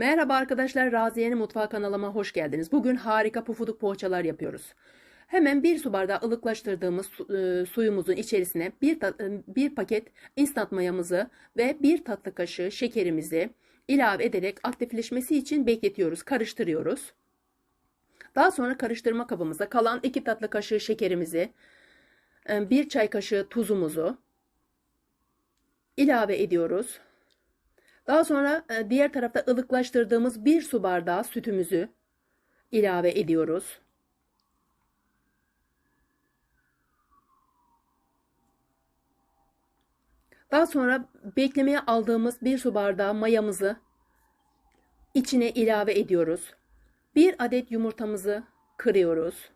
Merhaba arkadaşlar, Raziye'nin mutfağı kanalıma hoş geldiniz. Bugün harika pufuduk poğaçalar yapıyoruz. Hemen bir su bardağı ılıklaştırdığımız e, suyumuzun içerisine bir, e, bir paket instant mayamızı ve bir tatlı kaşığı şekerimizi ilave ederek aktifleşmesi için bekletiyoruz, karıştırıyoruz. Daha sonra karıştırma kabımıza kalan iki tatlı kaşığı şekerimizi, e, bir çay kaşığı tuzumuzu ilave ediyoruz. Daha sonra e, diğer tarafta ılıklaştırdığımız bir su bardağı sütümüzü ilave ediyoruz. Daha sonra beklemeye aldığımız bir su bardağı mayamızı içine ilave ediyoruz. Bir adet yumurtamızı kırıyoruz.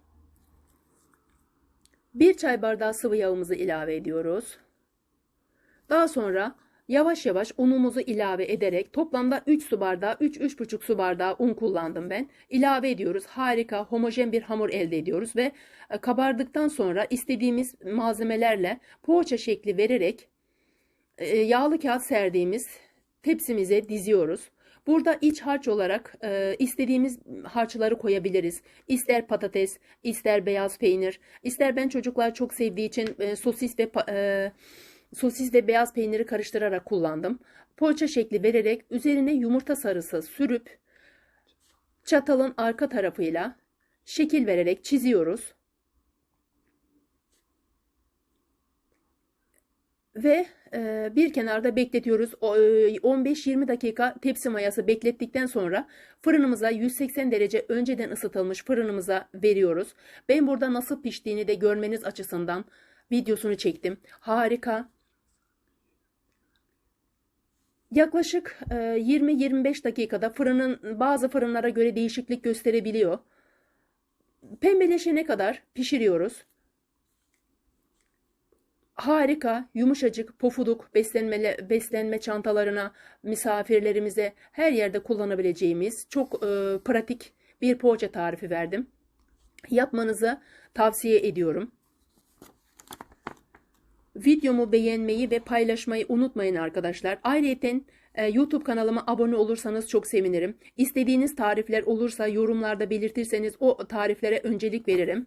Bir çay bardağı sıvı yağımızı ilave ediyoruz. Daha sonra yavaş yavaş unumuzu ilave ederek toplamda 3 su bardağı 3-3,5 su bardağı un kullandım ben. İlave ediyoruz. Harika homojen bir hamur elde ediyoruz ve e, kabardıktan sonra istediğimiz malzemelerle poğaça şekli vererek e, yağlı kağıt serdiğimiz tepsimize diziyoruz. Burada iç harç olarak e, istediğimiz harçları koyabiliriz. İster patates, ister beyaz peynir, ister ben çocuklar çok sevdiği için e, sosis ve e, sosis beyaz peyniri karıştırarak kullandım. Poğaça şekli vererek üzerine yumurta sarısı sürüp çatalın arka tarafıyla şekil vererek çiziyoruz. Ve e, bir kenarda bekletiyoruz. O, e, 15-20 dakika tepsi mayası beklettikten sonra fırınımıza 180 derece önceden ısıtılmış fırınımıza veriyoruz. Ben burada nasıl piştiğini de görmeniz açısından videosunu çektim. Harika. Yaklaşık e, 20-25 dakikada fırının bazı fırınlara göre değişiklik gösterebiliyor. Pembeleşene kadar pişiriyoruz. Harika, yumuşacık, pofuduk beslenme, beslenme çantalarına, misafirlerimize her yerde kullanabileceğimiz çok e, pratik bir poğaça tarifi verdim. Yapmanızı tavsiye ediyorum. Videomu beğenmeyi ve paylaşmayı unutmayın arkadaşlar. Ayrıca e, YouTube kanalıma abone olursanız çok sevinirim. İstediğiniz tarifler olursa yorumlarda belirtirseniz o tariflere öncelik veririm.